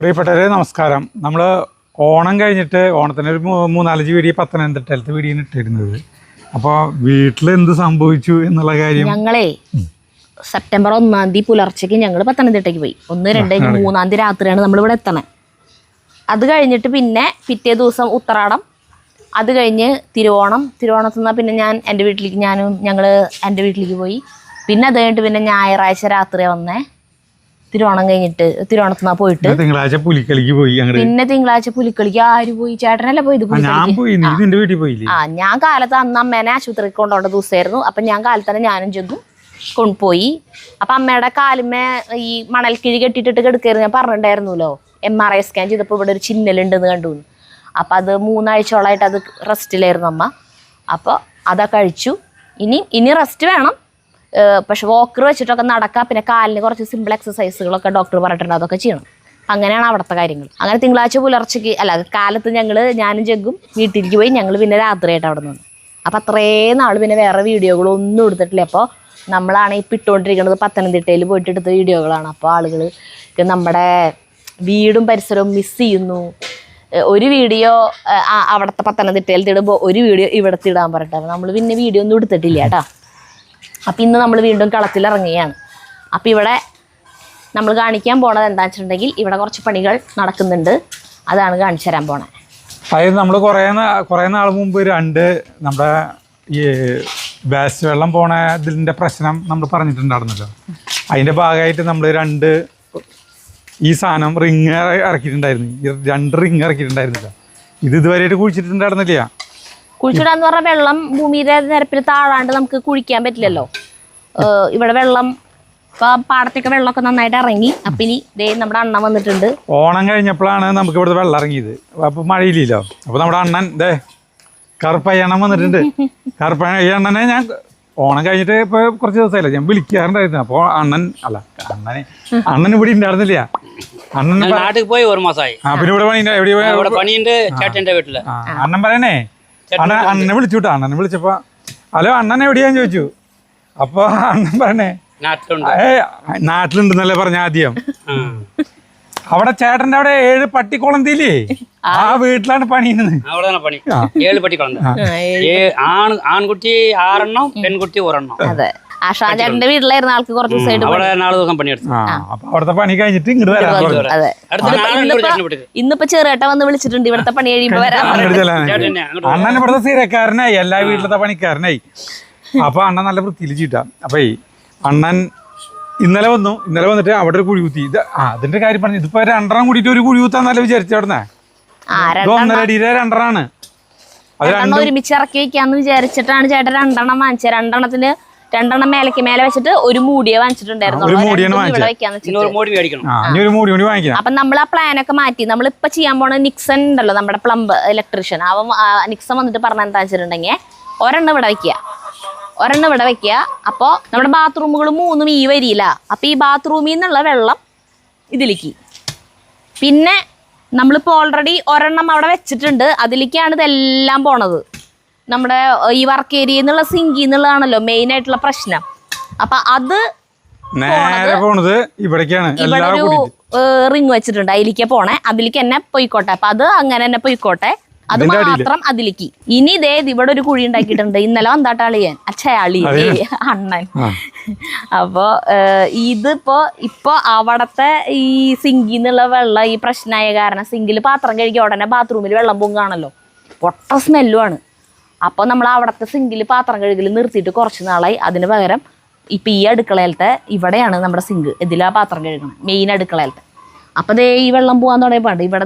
പ്രിയപ്പെട്ടവരെ നമസ്കാരം. നമ്മൾ ഓണം കഴിഞ്ഞിട്ട് ഓണത്തിന് ഒരു മൂന്നാലഞ്ച് വീഡിയോ പത്തനംതിട്ടയിലത്തെ വീഡിയോ ഇട്ടിരുന്നത്. അപ്പോൾ വീട്ടിൽ എന്ത് സംഭവിച്ചു എന്നുള്ള കാര്യം? ഞങ്ങളേ സെപ്റ്റംബർ ഒന്നാം തീയതി പുലർച്ചയ്ക്ക് ഞങ്ങൾ പത്തനംതിട്ടയ്ക്ക് പോയി. ഒന്ന് രണ്ട് മൂന്നാം തീയതി രാത്രിയാണ് നമ്മൾ ഇവിടെ എത്തണേ. അത് കഴിഞ്ഞിട്ട് പിന്നെ പിറ്റേ ദിവസം ഉത്രാടം. അത് കഴിഞ്ഞ് തിരുവോണം. തിരുവോണത്തിൽ നിന്ന് പിന്നെ ഞാൻ എന്റെ വീട്ടിലേക്ക് ഞാനും ഞങ്ങൾ എന്റെ വീട്ടിലേക്ക് പോയി. പിന്നെ അത് കഴിഞ്ഞിട്ട് പിന്നെ ഞായറാഴ്ച രാത്രി വന്നേ. തിരുവോണം കഴിഞ്ഞിട്ട് തിരുവോണത്തിൽ പോയിട്ട്. തിങ്കളാഴ്ച പുലിക്കളിക്ക് പോയി പിന്നെ തിങ്കളാഴ്ച പുലിക്കളിക്ക്. ആര് പോയി? ചേട്ടനല്ലേ പോയത് പോയി. ആ. ഞാൻ കാലത്ത് അന്ന് അമ്മേനെ ആശുപത്രിക്ക് കൊണ്ടുപോകേണ്ട ദിവസമായിരുന്നു. അപ്പൊ ഞാൻ കാലത്ത് തന്നെ ഞാനും ചെന്നു കൊണ്ടുപോയി. അപ്പൊ അമ്മയുടെ കാലുമേ ഈ മണൽക്കിഴി കെട്ടിട്ടിട്ട് കിടക്കരുത് ഞാൻ പറഞ്ഞിട്ടുണ്ടായിരുന്നല്ലോ. എം ആർ ഐ സ്കാൻ ചെയ്തപ്പോൾ ഇവിടെ ഒരു ചിന്നലുണ്ടെന്ന് കണ്ടു. അപ്പം അത് മൂന്നാഴ്ചയോളമായിട്ട് അത് റെസ്റ്റിലായിരുന്നു അമ്മ. അപ്പോൾ അതൊക്കെ കഴിച്ചു. ഇനി ഇനി റെസ്റ്റ് വേണം. പക്ഷെ വോക്കർ വെച്ചിട്ടൊക്കെ നടക്കുക പിന്നെ കാലിന് കുറച്ച് സിമ്പിൾ എക്സസൈസുകളൊക്കെ ഡോക്ടർ പറഞ്ഞിട്ടുണ്ട്. അതൊക്കെ ചെയ്യണം. അങ്ങനെയാണ് അവിടുത്തെ കാര്യങ്ങൾ. അങ്ങനെ തിങ്കളാഴ്ച പുലർച്ചയ്ക്ക് അല്ല കാലത്ത് ഞങ്ങൾ ഞാനും ജഗ്ഗും വീട്ടിലേക്ക് പോയി ഞങ്ങൾ പിന്നെ രാത്രിയായിട്ട് അവിടെ നിന്ന്. അപ്പം അത്രയും നാൾ പിന്നെ വേറെ വീഡിയോകളൊന്നും എടുത്തിട്ടില്ല. അപ്പോൾ നമ്മളാണ് ഈ ഇട്ടുകൊണ്ടിരിക്കുന്നത് പത്തനംതിട്ടയിൽ പോയിട്ട് എടുത്ത വീഡിയോകളാണ്. അപ്പോൾ ആളുകൾ നമ്മുടെ വീടും പരിസരവും മിസ് ചെയ്യുന്നു. ഒരു വീഡിയോ അവിടുത്തെ പത്തനംതിട്ടയിൽ തിടുമ്പോൾ ഒരു വീഡിയോ ഇവിടുത്തെ ഇടാൻ പറഞ്ഞിട്ട് നമ്മൾ പിന്നെ വീഡിയോ ഒന്നും എടുത്തിട്ടില്ല കേട്ടോ. അപ്പം ഇന്ന് നമ്മൾ വീണ്ടും കളത്തിലിറങ്ങുകയാണ് അപ്പം ഇവിടെ നമ്മൾ കാണിക്കാൻ പോണത് എന്താണെന്ന് വെച്ചിട്ടുണ്ടെങ്കിൽ ഇവിടെ കുറച്ച് പണികൾ നടക്കുന്നുണ്ട്. അതാണ് കാണിച്ചു തരാൻ പോണേ. അതായത് നമ്മൾ കുറേ കുറേ നാൾ മുമ്പ് രണ്ട് നമ്മുടെ ഈ വേസ്റ്റ് വെള്ളം പോണ ഇതിന്റെ പ്രശ്നം നമ്മൾ പറഞ്ഞിട്ടുണ്ടായിരുന്നല്ലോ. അതിന്റെ ഭാഗമായിട്ട് നമ്മൾ രണ്ട് ഈ സാധനം റിങ് ഇറക്കിയിട്ടുണ്ടായിരുന്നു. രണ്ട് റിങ് ഇറക്കിയിട്ടുണ്ടായിരുന്നില്ല. ഇത് ഇതുവരെയായിട്ട് കുഴിച്ചിട്ടുണ്ടായിരുന്നില്ല. കുഴിച്ചിടാന്ന് പറഞ്ഞാൽ വെള്ളം ഭൂമിയുടെ നിരപ്പിൽ താഴാണ്ട് നമുക്ക് കുഴിക്കാൻ പറ്റില്ലല്ലോ. ഇവിടെ വെള്ളം ഇപ്പൊ പാടത്തേക്ക് വെള്ളമൊക്കെ നന്നായിട്ട് ഇറങ്ങി. അപ്പൊ ഇനി ദേ നമ്മുടെ അണ്ണൻ വന്നിട്ടുണ്ട്. ഓണം കഴിഞ്ഞപ്പോഴാണ് നമുക്ക് ഇവിടുത്തെ വെള്ളം ഇറങ്ങിയത്. അപ്പൊ മഴയില്ലല്ലോ. അപ്പൊ നമ്മുടെ അണ്ണൻ ദേ കറുപ്പയ്യണ്ണൻ വന്നിട്ടുണ്ട്. കറുപ്പയ്യണ്ണനെ ഞാൻ ഓണം കഴിഞ്ഞിട്ട് ഇപ്പൊ കുറച്ച് ദിവസമായില്ല ഞാൻ വിളിക്കാറുണ്ടായിരുന്നു. അപ്പൊ അണ്ണൻ അല്ല അണ്ണനെ അണ്ണൻ ഇവിടെ ഉണ്ടായിരുന്നില്ല. അണ്ണൻ നാട്ടിൽ പോയി ഒരു മാസമായി. ആ പിന്നെ ഇവിടെ പണി എവിടെ പണിയുണ്ട് ചേട്ടന്റെ വീട്ടിൽ. അണ്ണൻ പറയണേ അണ്ണൻ അണ്ണനെ വിളിച്ചുട്ടാ അണ്ണനെ വിളിച്ചപ്പോ ഹലോ അണ്ണൻ എവിടെയാന്ന് ചോദിച്ചു? അപ്പൊ അണ്ണൻ പറഞ്ഞേ ഏ നാട്ടിലുണ്ടെന്നല്ലേ പറഞ്ഞ ആദ്യം. ആ. അവിടെ ചേട്ടന്റെ അവിടെ ഏഴ് പട്ടിക്കുളന്തിയില്ലേ? ആ. വീട്ടിലാണ് പണിയുന്നത്. അവിടെയാണ് പണി. ഏഴ് പട്ടിക്കുളന്ത. ആൺ ആൺകുട്ടി ആറെണ്ണം പെൺകുട്ടി ഒരെണ്ണം. ആഷാ ചേട്ടന്റെ വീട്ടിലായിരുന്ന ആൾക്ക് കുറച്ച് ദിവസമായിട്ട് ആ അവിടുത്തെ പണി കഴിഞ്ഞിട്ട് ഇങ്ങോട്ട് വരാം ഇന്നിപ്പോ ചെറുകേട്ട വന്ന് വിളിച്ചിട്ടുണ്ട് ഇവിടുത്തെ പണി കഴിയുമ്പോ അങ്ങോട്ട് അണ്ണൻ ഇവിടുത്തെ സ്ഥിരക്കാരനായി എല്ലാ വീട്ടിലത്തെ പണിക്കാരനായി. അപ്പൊ അണ്ണൻ നല്ല വൃത്തിയിൽ ചീട്ടാ അപ്പൊ അണ്ണൻ ഇന്നലെ വന്നു. ഇന്നലെ വന്നിട്ട് അവിടെ ഒരു കുഴി കുത്തി. ഇത് അതിന്റെ കാര്യം പറഞ്ഞു ഇതിപ്പോ രണ്ടെണ്ണം കൂടിയിട്ട് ഒരു കുഴി കുത്താന്നല്ല വിചാരിച്ചു അവിടുന്ന്? ആ ഒന്നര അടിയിലെ രണ്ടെണ്ണാണ്. ഒരുമിച്ച് ഇറക്കി വെക്കാന്ന് വിചാരിച്ചിട്ടാണ് ചേട്ടൻ രണ്ടെണ്ണം വാങ്ങിച്ചത്. രണ്ടെണ്ണത്തിന് രണ്ടെണ്ണം മേലക്ക് മേലെ വെച്ചിട്ട് ഒരു മൂടിയെ വാങ്ങിച്ചിട്ടുണ്ടായിരുന്നു. അപ്പൊ നമ്മൾ ആ പ്ലാൻ ഒക്കെ മാറ്റി. നമ്മൾ ഇപ്പൊ ചെയ്യാൻ പോണ നിക്സൺ ഉണ്ടല്ലോ നമ്മുടെ പ്ലംബ് ഇലക്ട്രീഷ്യൻ അവൻ നിക്സൺ വന്നിട്ട് പറഞ്ഞ എന്താ വെച്ചിട്ടുണ്ടെങ്കിൽ ഒരെണ്ണം ഇവിടെ വെക്കുക. ഒരെണ്ണം ഇവിടെ വെക്കുക. അപ്പോൾ നമ്മുടെ ബാത്റൂമുകൾ മൂന്നും ഈ വരിയില്ല അപ്പൊ ഈ ബാത്റൂമിൽ നിന്നുള്ള വെള്ളം ഇതിലേക്ക്. പിന്നെ നമ്മളിപ്പോൾ ഓൾറെഡി ഒരെണ്ണം അവിടെ വെച്ചിട്ടുണ്ട്. അതിലേക്കാണ് ഇതെല്ലാം പോണത്. നമ്മുടെ ഈ വർക്ക് ഏരിയ എന്നുള്ള സിങ്കി എന്നുള്ളതാണല്ലോ മെയിൻ ആയിട്ടുള്ള പ്രശ്നം. അപ്പൊ അത് നേരെ പോണത് ഇവിടേക്കാണ്. ഇവിടെ എല്ലാം ഒരു റിങ് വെച്ചിട്ടുണ്ട്. അതിലേക്ക് പോണേ. അതിലേക്ക് എന്നെ പോയിക്കോട്ടെ. അപ്പൊ അത് അങ്ങനെ തന്നെ പോയിക്കോട്ടെ. അത് മാത്രം അതിലേക്ക്. ഇനി ഇതേ ഇവിടെ ഒരു കുഴി ഉണ്ടാക്കിയിട്ടുണ്ട്. ഇന്നലെ വന്നാട്ട് അളിയൻ. അച്ഛാ അളി അണ്ണൻ. അപ്പോ ഇതിപ്പോ ഇപ്പൊ അവിടത്തെ ഈ സിങ്കിൽ നിന്നുള്ള വെള്ളം ഈ പ്രശ്നമായ കാരണം സിങ്കിൽ പാത്രം കഴുകിയ ഉടനെ ബാത്റൂമിൽ വെള്ളം പൊങ്ങാണല്ലോ പൊട്ട സ്മെല്ലുമാണ് അപ്പോൾ നമ്മൾ അവിടുത്തെ സിങ്കിൽ പാത്രം കഴുകൽ നിർത്തിയിട്ട് കുറച്ച് നാളായി. അതിന് പകരം ഇപ്പം ഈ അടുക്കളയിലത്തെ ഇവിടെയാണ് നമ്മുടെ സിങ്ക് ഇതിലാ പാത്രം കഴുകണം മെയിൻ അടുക്കളയിലത്തെ അപ്പൊ ദേ ഈ വെള്ളം പോകാൻ തുടങ്ങിയപ്പോണ്ട് ഇവിടെ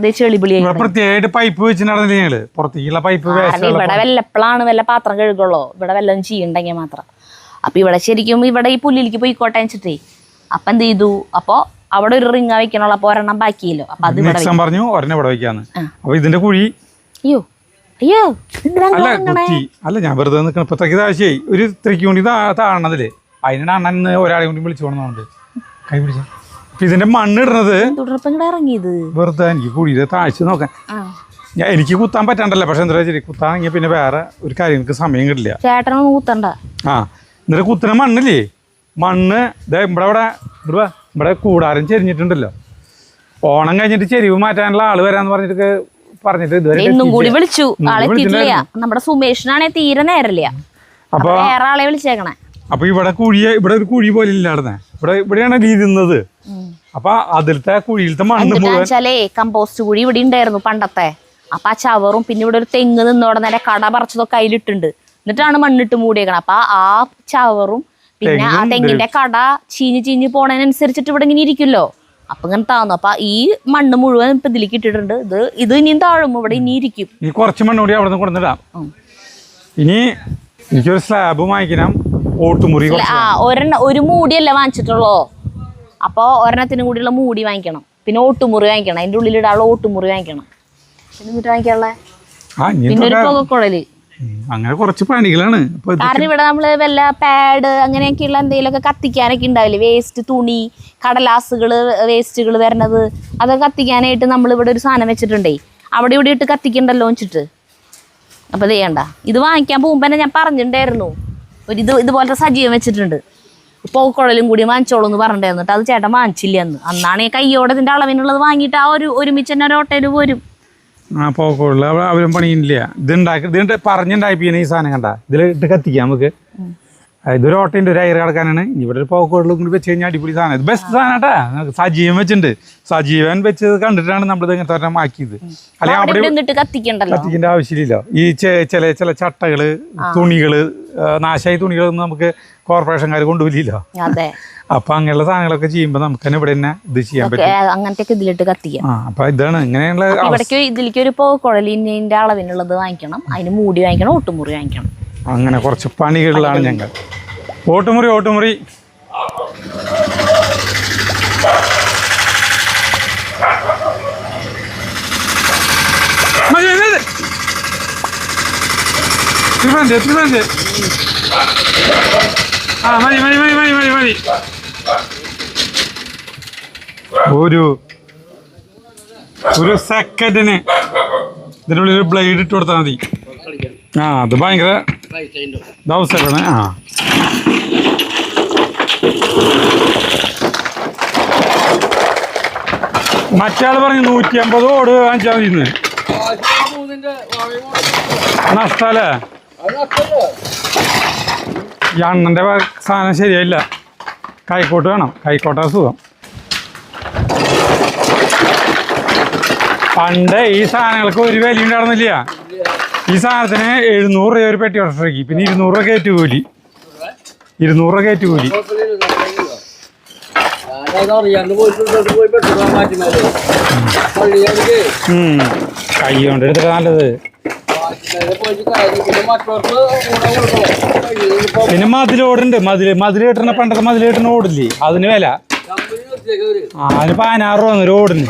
ഇവിടെ പ്രത്യേകമായിട്ട് പൈപ്പ് വെച്ച് നടന്നില്ല പുറത്തേക്കുള്ള പൈപ്പ് ഇവിടെ വല്ലപ്പോഴാണ് വല്ല പാത്രം കഴുകുള്ളൂ? ഇവിടെ വല്ലതും ചെയ്യണ്ടെങ്കിൽ മാത്രം. അപ്പൊ ഇവിടെ ശരിക്കും ഇവിടെ ഈ പുല്ലിലേക്ക് പോയിക്കോട്ടെ വെച്ചിട്ടേ. അപ്പൊ എന്ത് ചെയ്തു? അപ്പോൾ അവിടെ ഒരു റിങ്ങ വെക്കണുള്ള അപ്പൊ ഒരെണ്ണം ബാക്കിയല്ലോ. അപ്പൊ അത് പറഞ്ഞു ഒരെണ്ണം ഇവിടെ വെക്കാന്ന്. അപ്പൊ ഇതിന്റെ കുഴി അയ്യോ. അയ്യോ അല്ല അല്ല ഞാൻ വെറുതെ നിൽക്കണം ഇപ്പൊ താഴ്ചയായി ഒരു ഇത്രയ്ക്ക് കൂടി താണതിൽ അതിനാണ് അണ്ണൻ ഇന്ന് ഒരാളെ കൂടി വിളിച്ചു പോകണമെന്നുണ്ട് കൈ പിടിച്ച. അപ്പൊ ഇതിന്റെ മണ്ണ് ഇടുന്നത് തുടർപ്പം ഇങ്ങോട്ട് ഇറങ്ങിയത്? വെറുതെ എനിക്ക് കുഴിയുടെ താഴ്ച നോക്കാൻ. ഞാൻ എനിക്ക് കുത്താൻ പറ്റണ്ടല്ലോ പക്ഷെ എന്താ ശരി കുത്താണെങ്കിൽ പിന്നെ വേറെ ഒരു കാര്യം എനിക്ക് സമയം കിട്ടില്ല. ചേട്ടനൊന്നും കുത്തണ്ട. ആ എന്നിട്ട് കുത്തുന്ന മണ്ണില്ലേ? മണ്ണ് ഇവിടെ ഇവിടെ ഇവിടെ. ഇവിടെ കൂടാരം ചെരിഞ്ഞിട്ടുണ്ടല്ലോ. ഓണം കഴിഞ്ഞിട്ട് ചെരിവ് മാറ്റാനുള്ള ആൾ വരാന്ന് പറഞ്ഞിട്ട് പറഞ്ഞിട്ട് ഇതുവരെ ഇന്നും കൂടി വിളിച്ചു. ആളെ എത്തിയിട്ടില്ല. നമ്മുടെ സുമേഷിനാണെ തീരെ നേരല്ല അപ്പൊ വേറെ ആളെ വിളിച്ചേക്കണേ. അപ്പൊ ഇവിടെ കുഴിയെ ഇവിടെ ഒരു കുഴി പോലെ ഇല്ലായിരുന്നേ ഇവിടെ ഇവിടെയാണ് രീതിന്നത് അപ്പൊ അതിലത്തെ കുഴിയിലത്തെ മണ്ണ് വെച്ചാലേ കമ്പോസ്റ്റ് കുഴി ഇവിടെ ഉണ്ടായിരുന്നു പണ്ടത്തെ. അപ്പൊ ആ ചവറും പിന്നെ ഇവിടെ ഒരു തെങ്ങ് നിന്നോടെ നേരെ കട പറിച്ചതൊക്കെ അതിലിട്ടുണ്ട്. എന്നിട്ടാണ് മണ്ണിട്ട് മൂടിയേക്കണം. അപ്പൊ ആ ചവറും പിന്നെ ആ തെങ്ങിന്റെ കട ചീഞ്ഞ് ചീഞ്ഞ് പോണതിനനുസരിച്ചിട്ട് ഇവിടെ ഇങ്ങനെ ഇരിക്കുമല്ലോ. അപ്പൊ ഇങ്ങനെ താന്നു. അപ്പൊ ഈ മണ്ണ് മുഴുവൻ ഇപ്പൊ ഇതിലേക്ക് ഇട്ടിട്ടുണ്ട്. ഇത് ഇത് ഇനിയും താഴും ഇവിടെ ഇനി ഇരിക്കും. ഈ കുറച്ച് മണ്ണ് കൂടി അവിടെ നിന്ന് കൊണ്ടുവന്നിടാം ഇനി എനിക്കൊരു സ്ലാബ് വാങ്ങിക്കണം. ഓട്ടുമുറി ആ ഒരെണ്ണ ഒരു മൂടിയല്ല വാങ്ങിച്ചിട്ടുള്ളോ? അപ്പോൾ ഒരെണ്ണത്തിന് കൂടിയുള്ള മൂടി വാങ്ങിക്കണം. പിന്നെ ഓട്ടുമുറി വാങ്ങിക്കണം. അതിന്റെ ഉള്ളിലിടാനുള്ള ഓട്ടുമുറി വാങ്ങിക്കണം. പിന്നെ എന്നിട്ട് വാങ്ങിക്കാനുള്ള? പിന്നെ ഒരു പുകക്കുഴൽ. അങ്ങനെ കുറച്ച് പണികളാണ്. കാരണം ഇവിടെ നമ്മൾ വല്ല പാഡ് അങ്ങനെയൊക്കെയുള്ള എന്തെങ്കിലുമൊക്കെ കത്തിക്കാനൊക്കെ ഉണ്ടാവില്ലേ? വേസ്റ്റ് തുണി കടലാസുകൾ വേസ്റ്റുകൾ വരണത്. അതൊക്കെ കത്തിക്കാനായിട്ട് നമ്മൾ ഇവിടെ ഒരു സാധനം വെച്ചിട്ടുണ്ടേ. അവിടെ ഇവിടെ ഇട്ട് കത്തിക്കണ്ടല്ലോ വെച്ചിട്ട്. അപ്പൊ ഇത് ചെയ്യണ്ട ഇത് വാങ്ങിക്കാൻ പോകുമ്പോ തന്നെ ഞാൻ പറഞ്ഞിട്ടുണ്ടായിരുന്നു. ഒരു ഇത് ഇതുപോലത്തെ സജീവം വെച്ചിട്ടുണ്ട്. പോക്കുഴലും കൂടി വാങ്ങിച്ചോളൂ എന്ന് പറഞ്ഞിട്ടുണ്ടായിരുന്നു. അത് ചേട്ടൻ വാങ്ങിച്ചില്ല എന്ന് അന്നാണ് കയ്യോടെ ഇതിന്റെ അളവിനുള്ളത് വാങ്ങിയിട്ട് ആ ഒരു ഒരുമിച്ച് തന്നെ ഒരു ഓട്ടയിൽ പോരും. ആ പോക്കുള്ള അവരും പണിയില്ല ഇത് ഉണ്ടാക്കി ഇതിന്റെ പറഞ്ഞുണ്ടായിപ്പിക്കുന്ന ഈ സാധനം കണ്ട. ഇതിൽ ഇട്ട് കത്തിക്കാം നമുക്ക്. ഇതൊരു ഓട്ടന്റെ ഒരു അയർ കിടക്കാനാണ്. ഇവിടെ ഒരു പോക്കുകളിലും കൂടി വെച്ച് കഴിഞ്ഞാൽ അടിപൊളി സാധനം. ഇത് ബെസ്റ്റ് സാധനം കേട്ടാ. നമുക്ക് സജീവൻ വെച്ചിട്ടുണ്ട്. സജീവൻ വെച്ചത് കണ്ടിട്ടാണ് നമ്മളിത് ഇങ്ങനത്തെ ഒരെണ്ണം ആക്കിയത്. അല്ലെങ്കിൽ അവിടെ കത്തിക്കേണ്ട ആവശ്യമില്ലല്ലോ. ഈ ചില ചില ചട്ടകൾ തുണികൾ നാശായി തുണികളൊന്നും നമുക്ക് കോർപ്പറേഷൻകാർ കൊണ്ടുപോയില്ലല്ലോ അപ്പൊ അങ്ങനെയുള്ള സാധനങ്ങളൊക്കെ ചെയ്യുമ്പോൾ നമുക്ക് തന്നെ ഇവിടെ തന്നെ ഇത് ചെയ്യാൻ പറ്റും. അങ്ങനത്തെ ഇതിലിട്ട് കത്തിക്കാം ആ അപ്പൊ ഇതാണ് ഇങ്ങനെയുള്ള ഇവിടേക്ക് ഇതിലേക്ക് ഒരു കുഴലിന്റെ അളവിനുള്ളത് വാങ്ങിക്കണം അതിന് മൂടി വാങ്ങിക്കണം ഒട്ടുമുറി വാങ്ങിക്കണം. അങ്ങനെ കുറച്ച് പണികളിലാണ് ഞങ്ങൾ. ഓട്ടുമുറി ഓട്ടുമുറി. മതി, മതി, ആ മതി മതി മതി മതി മതി മതി. ഒരു ഒരു സെക്കൻഡിന് ഇതിനുള്ളിൽ ഒരു ബ്ലേഡ് ഇട്ട് കൊടുത്താൽ മതി. ആ അത് ഭയങ്കര ദവസമാണ് ആ. മറ്റാൾ പറഞ്ഞു നൂറ്റി അമ്പത് ഓട് വാങ്ങിച്ചാൽ മതി ഇന്ന് നഷ്ടല്ലേ? ഈ സാധനം ശരിയായില്ല. കൈക്കോട്ട് വേണം. കൈക്കോട്ടാ സുഖം. പണ്ട് ഈ സാധനങ്ങൾക്ക് ഒരു വില ഉണ്ടായിരുന്നില്ല. ഈ സാധനത്തിന് എഴുന്നൂറ് രൂപ ഒരു പെട്ടി ഓർഡർക്ക് പിന്നെ ഇരുന്നൂറ് രൂപ കയറ്റ് കൂലി. ഇരുന്നൂറ് രൂപ കയറ്റ് കൂലി. കൈ കൊണ്ട് എടുത്തിട്ട് നല്ലത്. പിന്നെ മതിലോടുണ്ട് മതിൽ മതിൽ കെട്ടണ പണ്ടത്തെ മതിൽ കെട്ടണ ഓടില്ലേ? അതിന് വില. അതിന് പതിനാറ് രൂപ ഒരു ഓടിന്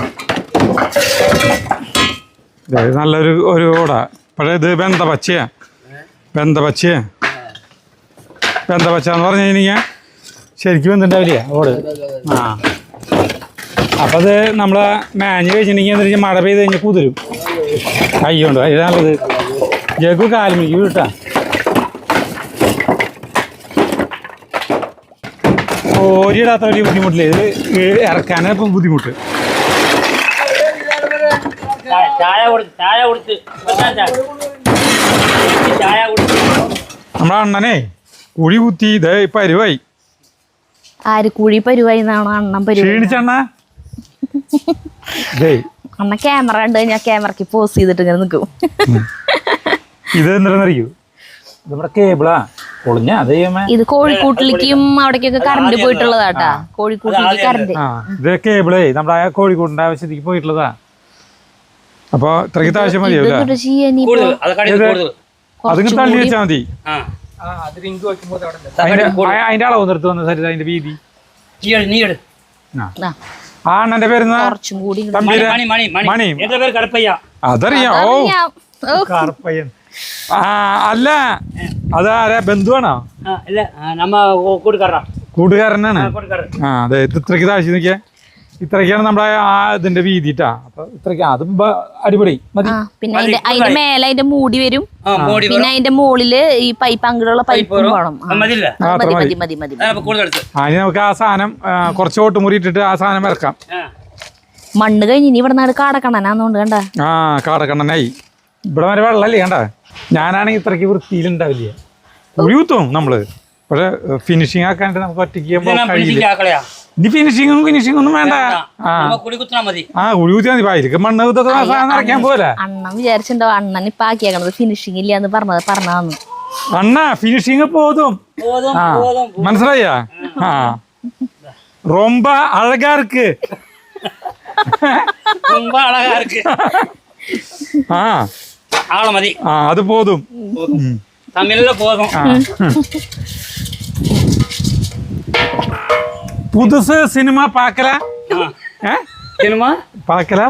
നല്ലൊരു ഒരു ഓടാ. പക്ഷേ ഇത് ബന്ധ പച്ചയാ ബന്ധ പച്ചയാ ബന്ധ പച്ച എന്ന് പറഞ്ഞു കഴിഞ്ഞാൽ ശരിക്കും ബന്ധുണ്ടാവില്ല ഓട്? ആ. അപ്പം അത് നമ്മൾ മാഞ്ഞ് കഴിഞ്ഞിട്ടുണ്ടെങ്കിൽ മഴ പെയ്ത് കഴിഞ്ഞാൽ കുതിരും. അയ്യോണ്ട് ഇത്. നല്ലത് ജഗു കാൽമിക്ക് വീട്ടാ ഓരിടാത്ത വലിയ ബുദ്ധിമുട്ടില്ല? ഇത് ഇറക്കാനാണ് ഇപ്പം ബുദ്ധിമുട്ട്. നമ്മളെ അണ്ണനെ കുഴി കുത്തി ഇത് പരുവായി. ആര് കുഴി പരുവായി? എന്നാണോ അണ്ണൻ ക്ഷീണിച്ചണ്ണ അണ്ണ ക്യാമറ കണ്ടു കഴിഞ്ഞാൽ ക്യാമറക്ക് പോസ് ചെയ്തിട്ട് ഇങ്ങനെ നിൽക്കും ഇത് എന്താണെന്നറിയൂ ഇത് നമ്മുടെ കേബിളാ. പൊളിഞ്ഞ അതേമേ ഇത് കോഴിക്കൂട്ടിലേക്കും അവിടേക്കൊക്കെ കറണ്ട് പോയിട്ടുള്ളതാട്ടാ കോഴിക്കൂട്ടിലേക്ക് കറണ്ട് ആ ഇത് കേബിളേ നമ്മുടെ ആ കോഴിക്കോടിന്റെ ആവശ്യത്തേക്ക് പോയിട്ടുള്ളതാ. അപ്പൊ ഇത്രയ്ക്ക് ആവശ്യം അതിങ്ങനെ തള്ളി വെച്ചാൽ മതി. അതിന്റെ അളവ് നിർത്തി വന്ന സരിത അതിന്റെ വീതി. നീ എടു നീ എടു. ആ. അണ്ണന്റെ പേരുന്ന അതറിയാം. ഓ. കറുപ്പയ്യൻ. അല്ല. അതാരാ ബന്ധുവാണോ? ആ, നമ്മ കൂട്ടുകാരാ കൂട്ടുകാരനാണ്? ആ അതെ. ഇത് ഇത്രയ്ക്ക് താഴ്ച നിക്കേ ഇത്രയ്ക്കാണ് നമ്മുടെ ആ ഇതിന്റെ വീതിട്ടാ അപ്പൊ ഇത്രയ്ക്ക് അതും അടിപൊളി. മതി. പിന്നെ അതിന്റെ അതിന്റെ മേലെ അതിന്റെ മൂടി വരും. ആ മോടി പിന്നെ അതിന്റെ മുകളിൽ ഈ പൈപ്പ് അങ്ങനെയുള്ള പൈപ്പ്. വേണം. മതി മതി. മതി. മതി അതിന് നമുക്ക് ആ സാധനം കുറച്ച് ഓട്ടുമുറി ഇട്ടിട്ട് ആ സാധനം ഇറക്കാം. മണ്ണ് കഴിഞ്ഞ് ഇനി ഇവിടെ നാട് കാടക്കണ്ണനാന്നോണ്ട് കണ്ട. ആ കാടക്കണ്ണനായി. ഇവിടെ വരെ വെള്ളമല്ലേ കണ്ട? ഞാനാണെങ്കിൽ ഇത്രയ്ക്ക് വൃത്തിയിലുണ്ടാവില്ല കുഴി കുത്തും നമ്മള് പക്ഷെ ഫിനിഷിങ് ആക്കാണ്ട് നമുക്ക് ഒറ്റയ്ക്ക് ചെയ്യുമ്പോ ഇതിനാ കഴിയില്ല ഫിനിഷിംഗ് ആക്കളയാ ഇനി ഫിനിഷിങ്ങും ഫിനിഷിംഗ് ഒന്നും വേണ്ട ആ നമ്മ കുടി കുത്തിനാ മതി ആ കുഴി കുത്തിയാൽ മതി അതിലേക്ക് മണ്ണ് കുത്തൊക്കെ സാധനം നിറയ്ക്കാൻ പോലെ അണ്ണൻ വിചാരിച്ചിട്ടുണ്ടോ അണ്ണൻ ഇപ്പൊ ആക്കിയേക്കണത് ഫിനിഷിംഗ് ഇല്ല എന്ന് പറഞ്ഞത് പറഞ്ഞാന്ന് അണ്ണ ഫിനിഷിങ് പോതും போதும் ആ போதும் മനസ്സിലായാ ആ ரொம்ப അഴകാ இருக்கு ரொம்ப அழகா இருக்கு ആ ஆள மதி ആ അത് പോതും ഉം. தமிழ்ல போதும் ആ. പുതുസ് സിനിമ പാക്കല ഏ சினிமா പാക്കല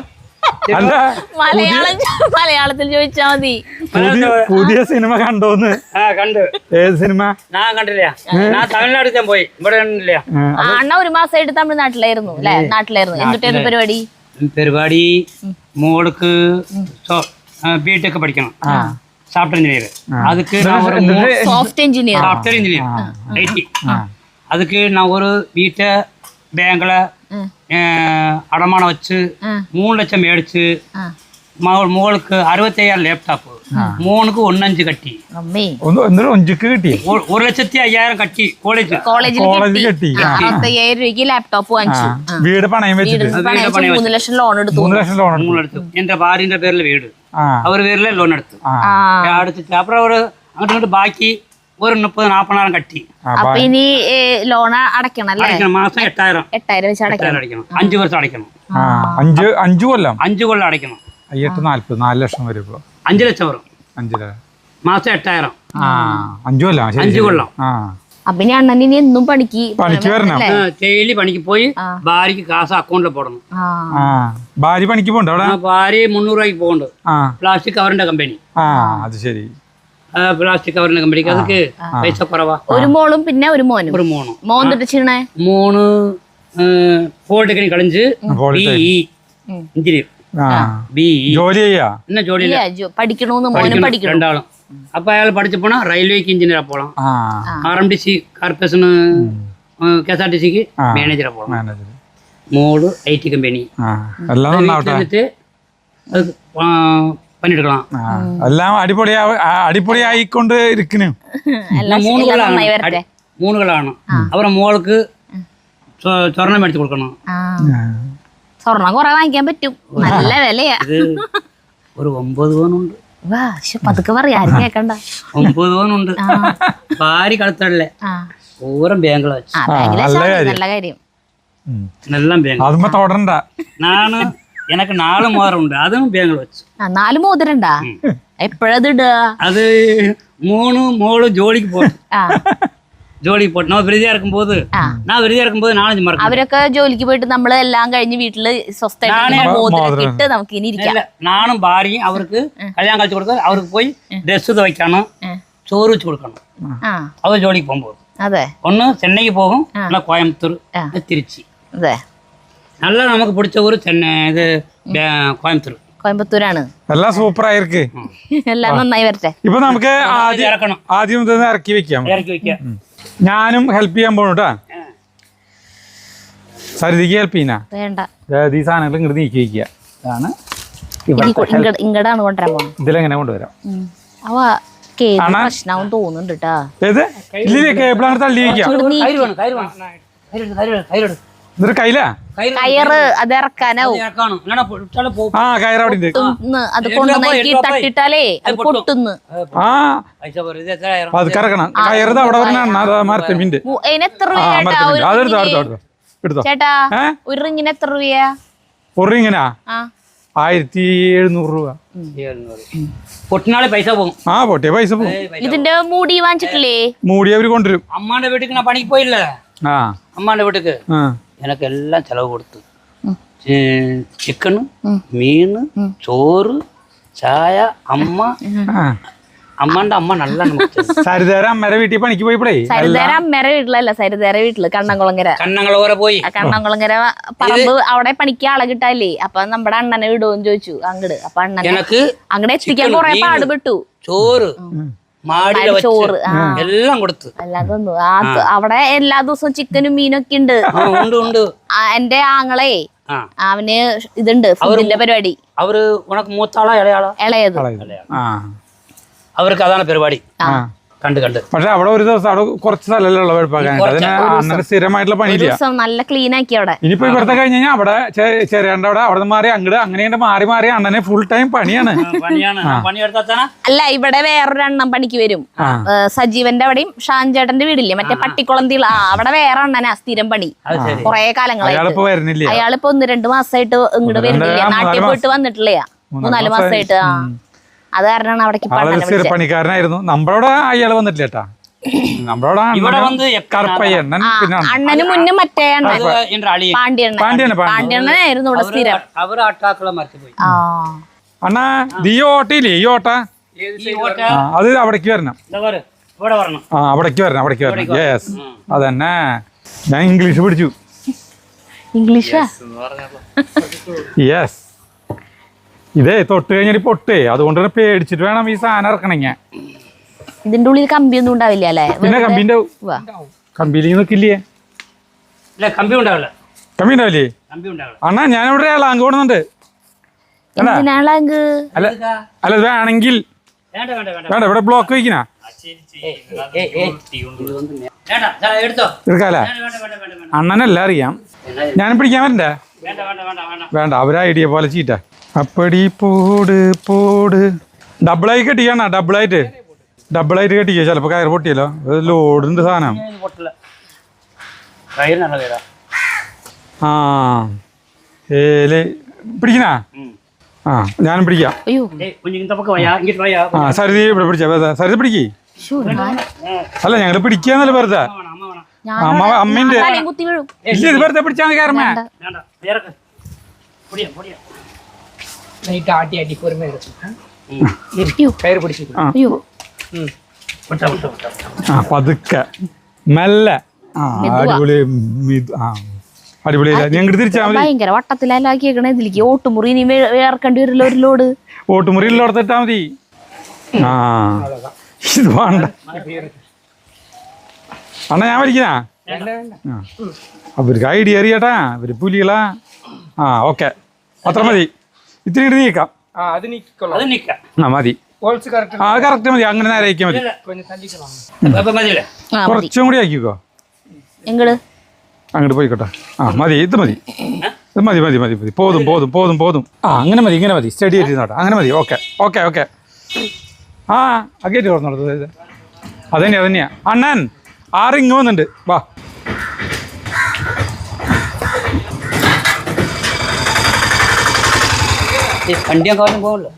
അല്ല മലയാളം മലയാളത്തിൽ ചോദിച്ചാ മതി പുതിയ പുതിയ സിനിമ കണ്ടോന്ന് ஆ கண்டு ഏത് സിനിമ நான் கண்டில்லையா நான் தமிழ்நாடு தான் போய் ഇവിടെ കണ്ടില്ല ഏ, ആ, അണ്ണ ഒരു മാസമായിട്ട് തമിഴ്നാട്ടിലായിരുന്നു അല്ലെ നാട്ടിലായിരുന്നു എന്നിട്ടായിരുന്നു പരിപാടി പരിപാടി മോൾക്ക് ബിടെക് പഠിക്കണം സോഫ്റ്റ്വെയർ എഞ്ചിനീയർ அதுக்கு நான் ஒரு மூணு software engineer software engineer IT அதுக்கு நான் ஒரு வீட்டை பேங்க்ல அடமானம் வச்சு மூணு லட்சம் மேடிச்சு மகள் மகளுக்கு அறுபத்தையாயிரம் லேப்டாப்பு மூணுக்கு ஒன்னஞ்சு கட்டி അമ്മേ ഒന്ന് എന്നിട്ട് ഒഞ്ചുക്ക് കിട്ടി ஒரு- ஒரு லட்சத்தி ஐயாயிரம் கட்டி കോളേജ് കോളേജിൽ കോളേജ് കെട്ടി അറുപത്തയ്യായിരം രൂപയ്ക്ക് ലാപ്ടോപ്പ് വാങ്ങിച്ചു ആ. വീട് പണയം വെച്ചിട്ട് വീട് പണയം വെച്ച് മൂന്ന് ലക്ഷം ലോൺ എടുത്തു മൂന്ന് ലക്ഷം ലോൺ மூணு எடுத்து என்ற பாரின்ற பேர்ல வீடு ആ அவர் பேர்ல லோன் எடுத்து ആ ആ அடிச்சிட்டு அப்புறம் ஒரு அங்கிட்டு இங்கிட்டு பாக்கி ஒரு முப்பது நாற்பதாயிரம் கட்டி ആ, അപ്പൊ ഇനി ലോൺ അടയ്ക്കണം അല്ലേ அடைக்கணும் மாசம் எட்டாயிரம் എട്ടായിരം വെച്ച് അടയ്ക്കണം எட்டாயிரம் அடைக்கணும் அஞ்சு வருஷம் அடைக்கணும் ആ അഞ്ച് അഞ്ചു കൊല്ലം அஞ்சு கொள்ள அடைக்கணும் അയ്യെട്ട് നാല്പത് നാല് ലക്ഷം വരും ഇപ്പൊ அஞ்சு லட்சம் வரும் അഞ്ചില மாசம் எட்டாயிரம் ആ അഞ്ചു കൊല്ലം ശരി, அஞ்சு ശരി. കൊല്ലം. അപ്പിനി അണ്ണൻ ഇനി എന്നും പണിക്ക് പണിക്ക് വരണം. ഡെയിലി പണിക്ക് പോയി ഭാര്യക്ക് കാശ് അക്കൗണ്ടിൽ പോടണം. ഭാര്യ പണിക്ക് പോകണ്ട ഭാര്യ മുന്നൂറ് രൂപയ്ക്ക് പോകണ്ട് പ്ലാസ്റ്റിക് കവറിന്റെ കമ്പനി. അത് ശരി. പ്ലാസ്റ്റിക് കവറിന്റെ കമ്പനിക്ക്. അതൊക്കെ പൈസ കുറവാ. ഒരു മോളും പിന്നെ ഒരു മോനും. ഒരു മോണും. മോൻ തൊട്ടിച്ചിരണേ മോണ് പോളിടെക്നിക് കളിഞ്ച് എഞ്ചിനീയർ ബി ജോലി ചെയ്യാ? എന്നാ ജോലി പഠിക്കണോന്ന് മോനും പഠിക്കണം. രണ്ടാളും. அப்போ அதில் படிச்சு போனா ரயில்வேக்கு இன்ஜினியராக போகலாம் ആ ஆர்எம்டிசி கார்பரேஷன் கேஎஸ்ஆர்டிசிக்கு மேனேஜராக போகலாம் മാനേജർ மூணு ஐடி கம்பெனி ആ എല്ലാം നന്നാവട്ടെ வந்துட்டு அதுக்கு ஆ, பண்ணிட்டுக்கலாம் ആ എല്ലാം അടിപൊളിയാ ആ, അടിപൊളിയായിക്കൊണ്ട് ഇരിക്കുന്നു എല്ലാം மூணு എല്ലാം கொள்ள നന്നായി ஆகணும் വരട്ടെ அடி- மூணு கொள்ள ஆகணும் அப்புறம் மோளுக்கு சொ- சொர்ணம் எடுத்து கொடுக்கணும் ആ സ്വർണം കൊറേ വാങ്ങിക്കാൻ പറ്റും നല്ല വിലയാ இது ஒரு ஒன்பது பவுன் உண்டு വാ പക്ഷെ പതുക്കെ പറയാ ആരും കേക്കണ്ട ഒമ്പത് തോന്നുണ്ട് ഭാര്യ കളത്തല്ലേ പൂരം ബാങ്കള നല്ല കാര്യം. അതുമ്പോ തൊടണ്ട. നാണ് എനക്ക് നാല് മോറുണ്ട് അതും ബാങ്കൾ വെച്ചു. നാല് മോതിരണ്ടാ? എപ്പോഴത് ഇടുക അത് മൂന്ന് മോൾ ജോലിക്ക് പോകും ജോലിക്ക് പോയിട്ട് നമ്മൾ വെറുതെ ഇറക്കുമ്പോൾ ഞാൻ വെറുതെ ഇറക്കുമ്പോൾ നാളെ മറക്കും അവരൊക്കെ ജോലിക്ക് പോയിട്ട് നമ്മൾ എല്ലാം കഴിഞ്ഞ് വീട്ടിൽ സ്വസ്ഥമായിട്ട് നമുക്ക് ഇനി ഇരിക്കാം. നാണും ഭാര്യയും അവർക്ക് കല്യാണം കളിച്ചു കൊടുക്കുക അവർക്ക് പോയി ഡ്രസ്സ് തുവയ്ക്കണം ചോറ് വെച്ച് കൊടുക്കണം. അവർ ജോലിക്ക് പോകുമ്പോൾ. അതെ. ഒന്ന് ചെന്നൈക്ക് പോകും കോയമ്പത്തൂർ തിരുച്ചി. അതെ. നല്ല നമുക്ക് പിടിച്ച ഊര് ചെന്നൈ ഇത് കോയമ്പത്തൂർ. കോയമ്പത്തൂരാണ്. എല്ലാം സൂപ്പർ ആയിരിക്കും. എല്ലാം നന്നായി വരട്ടെ. ഇപ്പൊ നമുക്ക് ആദ്യം ഇറക്കി വെക്കാം. ഇറക്കി വെക്കാം. ഞാനും ഹെൽപ്പ് ചെയ്യാൻ പോണു കേട്ടാ സരിതിക്ക് ഹെൽപ്പ് ചെയ്യുന്ന വേണ്ട. ഈ സാധനങ്ങൾ ഇങ്ങോട്ട് നീക്കി വയ്ക്കുക ഇതാണ് ഇങ്ങടാണ് കൊണ്ടുവരാൻ ഇതിലെങ്ങനെ കൊണ്ടുവരാം? അവ? പ്രശ്നമാവും തോന്നുന്നുണ്ട് കേട്ടാ കേബിൾ തള്ളി വയ്ക്കാം. ഇതൊരു കയ്യിലാ? കയറ് അത് ഇറക്കാനാവും. ആ കയറവിടെ ഉണ്ട് അത് കൊണ്ടുവന്നാക്കി തട്ടിട്ടാലേ അത് പൊട്ടുന്നു. ആ അത് കറക്കണം. കയറുത് അവിടെ പറഞ്ഞാണ് മരത്തമ്പിന്റെ എത്ര രൂപ ചേട്ടാ ഒരു റിങ്ങിന് എത്ര രൂപയാ? ഒരു റിങ്ങിനാ? ആയിരത്തി എഴുന്നൂറ് രൂപ. പൊട്ടിനാളെ പൈസ പോകും. ആ പൊട്ടിയ പൈസ പോകും. ഇതിന്റെ മൂടി വാങ്ങിച്ചിട്ടില്ലേ? മൂടി അവർ കൊണ്ടുവരും. അമ്മാന്റെ വീട്ടിൽ പണിക്ക് പോയില്ലേ? ആ. അമ്മാന്റെ വീട്ടിക്ക്. എനക്കെല്ലാം ചെലവ് കൊടുത്ത്. ചിക്കണ് മീന് ചോറ് ചായ അമ്മ. അമ്മന്റെ അമ്മ നല്ല സരിതേര അമ്മര വീട്ടിൽ പണിക്ക് പോയി സരിതേര അമ്മര വീട്ടിലല്ല സരിതേര വീട്ടിൽ കണ്ണംകുളങ്ങര. കണ്ണംകുളങ്ങര പോയി. കണ്ണംകുളങ്ങര പറമ്പ് അവിടെ പണിക്ക് ആളെ കിട്ടാല്ലേ അപ്പൊ നമ്മുടെ അണ്ണനെ വിടുമെന്ന് ചോദിച്ചു അങ്ങട്. അപ്പൊ അണ്ണനെ അങ്ങനെ എത്തിക്കാൻ കൊറേ പാടുപെട്ടു. ചോറ്. മാടിയില ചോറ് എല്ലാം കൊടുത്തു. അവിടെ എല്ലാ ദിവസവും ചിക്കനും മീനൊക്കെ ഉണ്ട്. എന്റെ ആങ്ങളെ അവന് ഇതുണ്ട് ഫുഡിന്റെ പരിപാടി. അവർ ഉണക്ക് മൂത്താളാ ഇളയാളാ? ഇളയത്. അവർക്ക് അതാണ് പരിപാടി. കണ്ട് കണ്ട്. പക്ഷെ അവിടെ ഒരു ദിവസം അവിടെ കുറച്ച് സ്ഥലമല്ലേ ഉള്ള വെളുപ്പാക്കാനായിട്ട് അതിന് അണ്ണന് സ്ഥിരമായിട്ടുള്ള ഒരു പണിയില്ല. ദിവസം നല്ല ക്ലീൻ ആക്കി അവിടെ. ഇനിയിപ്പോ ഇവിടുത്തെ കഴിഞ്ഞ് കഴിഞ്ഞാൽ അവിടെ ചെറിയാണ്ട് അവിടെ അവിടെ മാറി അങ്ങട് അങ്ങനെ മാറി മാറി അണ്ണനെ ഫുൾ ടൈം പണിയാണ്. അല്ല ഇവിടെ വേറൊരു അണ്ണൻ പണിക്ക് വരും. സജീവന്റെ അവിടെയും ഷാൻചേട്ടന്റെ വീടില്ലേ? മറ്റേ പട്ടിക്കുളന്തിള ആ. അവിടെ വേറെ എണ്ണനാ സ്ഥിരം പണി. അത് ശരി. കൊറേ കാലങ്ങളായിട്ട്. അയാളിപ്പോ ഒന്ന് രണ്ട് മാസമായിട്ട് ഇങ്ങോട്ട് വരുന്നില്ല. നാട്ടിൽ പോയിട്ട് വന്നിട്ടില്ല. മൂന്നാൽ മാസമായിട്ട് ആ. അത് കാരണമാണ് വിളിച്ചത്. പണിക്കാരനായിരുന്നു നമ്മളോട് അയാൾ വന്നിട്ടില്ല കേട്ടാ അണ്ണന് മുന്നേ മറ്റേ പാണ്ഡ്യണ്ണൻ. പാണ്ഡ്യണ്ണനായിരുന്നു ഇവിടെ സ്ഥിരം. അവർ അട്ടാക്കളെ മരത്തിൽ പോയി. ആ. അണ്ണാ ദീ ഓട്ടയില്ലേ? ഈ ഓട്ട? ഈ ഓട്ട ആ അത് അവിടേക്ക് വരണം. ആ അവിടേക്ക് വരണം അവിടേക്ക് വരണം. യെസ് അതന്നെ. ഞാൻ ഇംഗ്ലീഷ് പഠിച്ചു. ഇംഗ്ലീഷാ? യെസ് ഇതേ തൊട്ട് കഴിഞ്ഞിട്ട് പൊട്ടേ. അതുകൊണ്ട് തന്നെ പേടിച്ചിട്ട് വേണം ഈ സാധനം ഇറക്കണെങ്കിൽ ഇതിന്റെ ഉള്ളിൽ കമ്പിയൊന്നും ഉണ്ടാവില്ല അല്ലേ? പിന്നെ കമ്പിന്റെ. കമ്പിയിൽ നിൽക്കില്ലേ ഇല്ല കമ്പി ഉണ്ടാവില്ല. കമ്പി ഉണ്ടാവില്ലേ? കമ്പി ഉണ്ടാവില്ല. അണ്ണാ ഞാൻ ലാങ്ക് കൊടുക്കുന്നുണ്ട് എന്തിനാളാങ്ക് അല്ല അല്ല ഇത് വേണമെങ്കിൽ വേണ്ട വേണ്ട വേണ്ട. വേണ്ട ഇവിടെ ബ്ലോക്ക് വയ്ക്കണ എടുക്കാല്ലേ? വേണ്ട വേണ്ട വേണ്ട വേണ്ട വേണ്ട. അണ്ണനെല്ലാം അറിയാം. ഞാൻ പിടിക്കാൻ വരണ്ടേ? വേണ്ട വേണ്ട വേണ്ട വേണ്ട. വേണ്ട അവരെ ഐഡിയ പോലെ ചീറ്റ അപ്പടി പോട് പോട്. ഡബിൾ ആയി കെട്ടിക്കണ? ഡബിൾ ആയിട്ട് ഡബിൾ ആയിട്ട് കെട്ടിക്കുക ചിലപ്പോ കയർ പൊട്ടിയല്ലോ. അത് ലോഡുണ്ട് സാധനം. ആ ഏൽ. പിടിക്കണ? ആ ഞാനും പിടിക്കാം. ആ സരിതി ഇവിടെ പിടിച്ച. സരിതി പിടിക്കേ. അല്ല ഞങ്ങൾ പിടിക്കാന്നല്ലേ വെറുതെ. അമ്മ അമ്മേന്റെ ഇല്ല ഇത് വെറുതെ പിടിച്ചാൽ മതി വേണ്ട ഇറക്ക് പൊടിയാ പൊടിയാ നൈറ്റ് ആട്ടി ആട്ടി അയ്യോ ആ. അയ്യോ. വിട്ടോ വിട്ടോ വിട്ടോ ആ പതുക്കെ. മെല്ലെ. ആ അടിപൊളി മിതു- ആ അടിപൊളി ഞങ്ങൾ തിരിച്ചാൽ മതി ഭയങ്കര വട്ടത്തിലാക്കിയേക്കണേ ഇതിലേക്ക്. ഓട്ടുമുറി ഇനി വേ- വേർക്കേണ്ടി വരില്ല ഒരു ലോഡ് ഓട്ടുമുറിയിൽ ഇട്ടാ മതി. ആ ഇത് വേണ്ട. അണ്ണാ ഞാൻ വലിക്കണ? ആ. അവർക്ക് ഐഡിയ അറിയട്ടാ. അവർ പുലികളാ. ആ ഓക്കെ. അത്ര മതി. ഇത്തിരി ഇട്ട് നീക്കാം. ആ മതി. ആ കറക്റ്റ് മതി. അങ്ങനെ നേരെ അയക്കാൻ മതി. കുറച്ചും കൂടി ആക്കിക്കോ. അങ്ങോട്ട് പോയിക്കോട്ടെ. ആ മതി. ഇത് മതി. ഇത് മതി മതി മതി മതി. പോതും പോതും പോതും പോതും. ആ അങ്ങനെ മതി ഇങ്ങനെ മതി. സ്റ്റഡി ആയിട്ട് അങ്ങനെ മതി. ഓക്കെ ഓക്കെ ഓക്കെ ആ അകേറ്റ് തുറന്നോട്ടെ അതന്നെയാ അതന്നെയാ. അണ്ണൻ ആറിങ് വന്നുണ്ട്. വന്നിട്ടുണ്ട് വാ. ഈ വണ്ടിയും കാര്യം പോകല്ലോ